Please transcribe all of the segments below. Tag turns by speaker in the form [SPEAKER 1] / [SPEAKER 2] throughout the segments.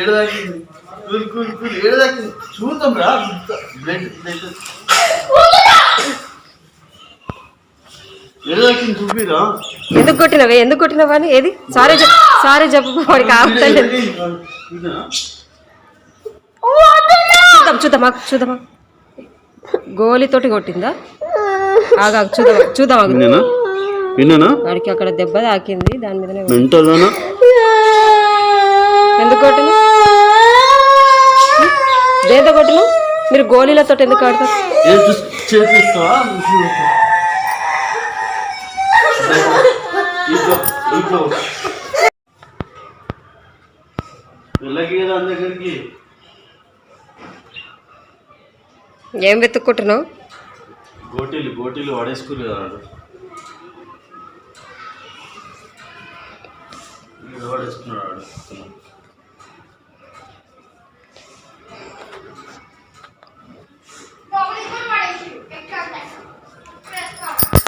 [SPEAKER 1] ఏడు దాకింది. Cool cool cool. ఏడు దాకింది. చూద్దాం రా. బ్లడ్ బ్లడ్ ఏడు దాకింది చూపిరా.
[SPEAKER 2] ఎందుకు కొట్టినవే? ఎందుకు కొట్టినవా అని? ఏది? సారీ సారీ చెప్పు. వాడికి చూద్దాం చూద్దామా? చూద్దామా? గోలితోటి కొట్టిందా? ఆగా చూద్దామా? చూద్దామా?
[SPEAKER 1] విన్నానా?
[SPEAKER 2] వాడికి అక్కడ దెబ్బ తాకింది దాని మీదనే
[SPEAKER 1] మెంటల్లోనా?
[SPEAKER 2] ఎందుకు కొట్టిన దేంతో కొట్టిన మీరు గోళీలతో ఎందుకు ఆడతారు?
[SPEAKER 1] ఏ
[SPEAKER 2] వెతుక్కుంటున్నావు?
[SPEAKER 1] గోటీలు గోటీలు వాడేసుకురు కదా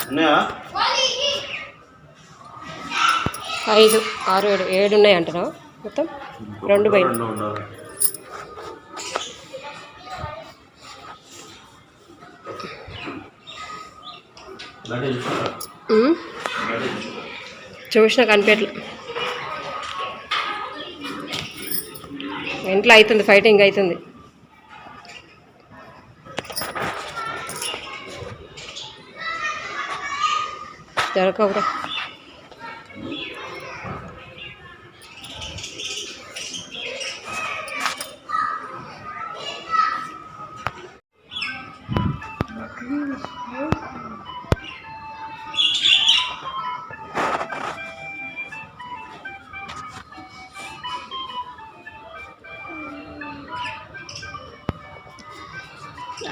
[SPEAKER 1] ఉన్నాయా
[SPEAKER 2] ఐదు ఆరు ఏడు ఏడు ఉన్నాయి అంటున్నావు మొత్తం? రెండు బయట
[SPEAKER 1] ఇచ్చు.
[SPEAKER 2] చూసిన కనిపెట్ల ఇంట్లో అవుతుంది ఫైటింగ్ అవుతుంది. దొరకవురా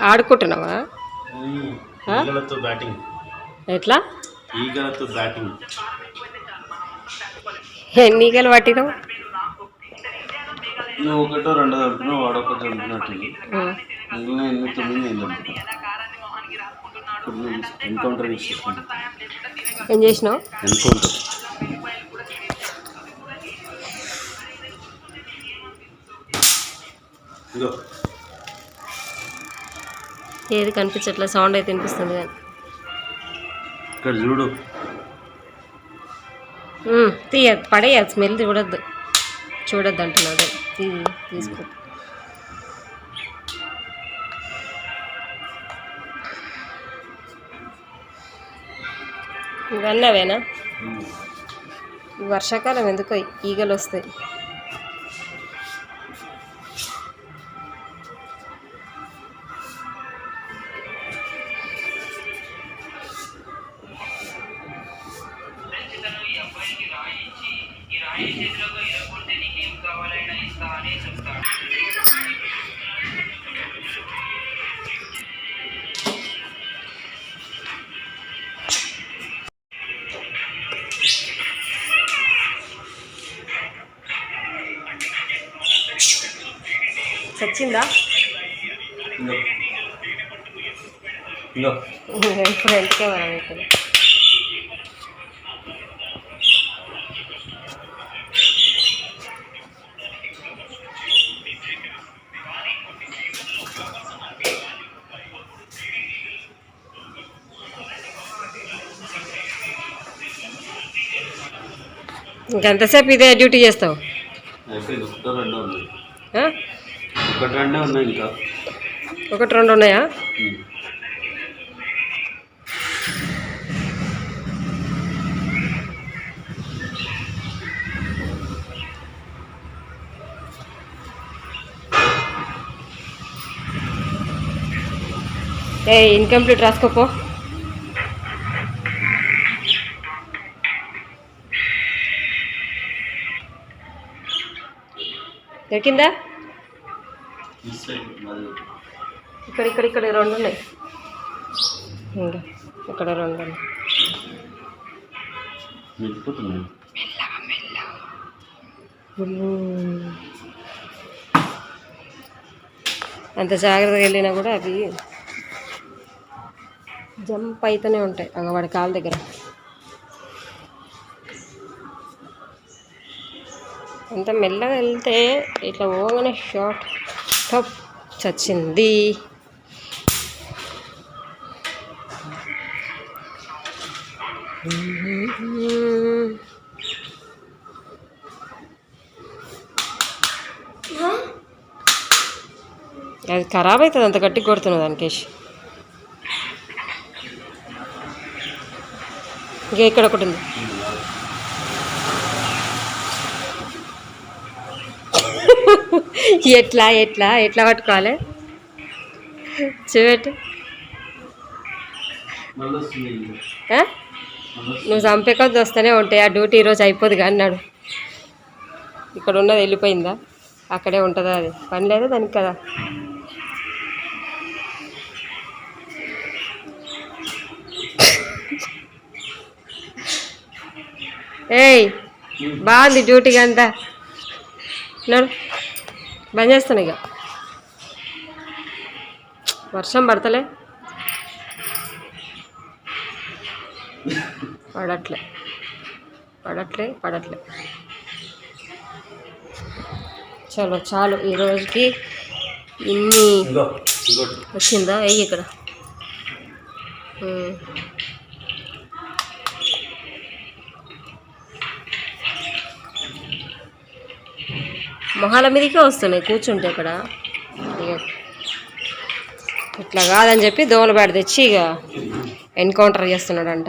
[SPEAKER 2] ఆడుకుంటున్నావా?
[SPEAKER 1] ఈగలతో బ్యాటింగ్.
[SPEAKER 2] ఎట్లా?
[SPEAKER 1] ఈగలతో బ్యాటింగ్.
[SPEAKER 2] ఎన్ని ఈగలు పట్టినావు?
[SPEAKER 1] నువ్వు ఒకటో రెండో చంపినావు వాడు ఒకటి చంపినట్టుంది
[SPEAKER 2] ఉమ్.
[SPEAKER 1] మిగిలిన ఎనిమిది తొమ్మిది నేను చంపుతా ఎన్కౌంటర్ చేసేసాను
[SPEAKER 2] ఏం చేసినావు?
[SPEAKER 1] ఎన్కౌంటర్. ఇదో
[SPEAKER 2] ఏది కనిపించట్లే సౌండ్ అయితే వినిపిస్తుంది కానీ.
[SPEAKER 1] ఇక్కడ చూడు.
[SPEAKER 2] తీయ పడేయాలి స్మెల్ చూడొద్దు. చూడొద్దు అంటున్నాడు తీ తీసుకో. ఇవన్నీ అవేనా? వర్షాకాలం ఎందుకో ఈగలు వస్తాయి.
[SPEAKER 1] ఇదో
[SPEAKER 2] ఇప్పుడు ఎందుకే మనం ఇంకెంతసేపు ఇదే డ్యూటీ చేస్తావు?
[SPEAKER 1] ఒకటో రెండో ఉన్నాయి ఇంకా.
[SPEAKER 2] ఒకటి రెండు ఉన్నాయా. ఏ ఇన్కంప్లీట్ రాసుకోపో. దొరికిందా? ఇక్కడ ఇక్కడ ఇక్కడ రెండు ఉన్నాయి. ఇంకా ఇక్కడ రెండు ఉన్నాయి. అంత జాగ్రత్తగా వెళ్ళినా కూడా అవి జంప్ అయితేనే ఉంటాయి అగ వాడి కాళ్ళ దగ్గర. అంత మెల్లగా వెళ్తే ఇట్లా పోగానే షార్ట్ టప్ చచ్చింది. అది ఖరాబ్ అవుతుంది అంత గట్టి కొడుతున్నది దానికేసి ఇంకా ఇక్కడ ఒకటి ఉంది. ఎట్లా ఎట్లా ఎట్లా పట్టుకోవాలి? చూపెట్టు. నువ్వు చంపే కొద్ది వస్తూనే ఉంటాయి. ఆ డ్యూటీ ఈరోజు అయిపోదు అన్నాడు. ఇక్కడ ఉన్నది వెళ్ళిపోయిందా? అక్కడే ఉంటుందా అది? పని లేదా దానికి కదా? ఏయ్ బాగుంది డ్యూటీ అంతా. నడు. బంద్ చేస్తాను ఇక. వర్షం పడతలే. పడట్లే. పడట్లే పడట్లే. చలో చాలు. ఈ రోజుకి ఇన్ని వచ్చిందా? వెయ్యి ఇక్కడ. మొహాల మీదకే వస్తున్నాయి కూర్చుంటే ఇక్కడ ఇక ఇట్లా కాదని చెప్పి దోమల బ్యాట్ తెచ్చి ఇక ఎన్కౌంటర్ చేస్తున్నాడంట.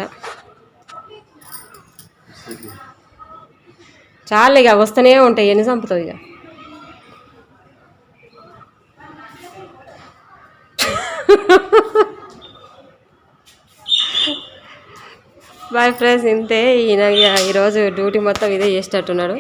[SPEAKER 2] చాలు ఇక వస్తూనే ఉంటాయి ఎన్ని చంపుతావు ఇక బాయ్ ఫ్రెండ్స్ ఇంతే. ఈయన ఈరోజు డ్యూటీ మొత్తం ఇదే చేసేటట్టున్నాడు.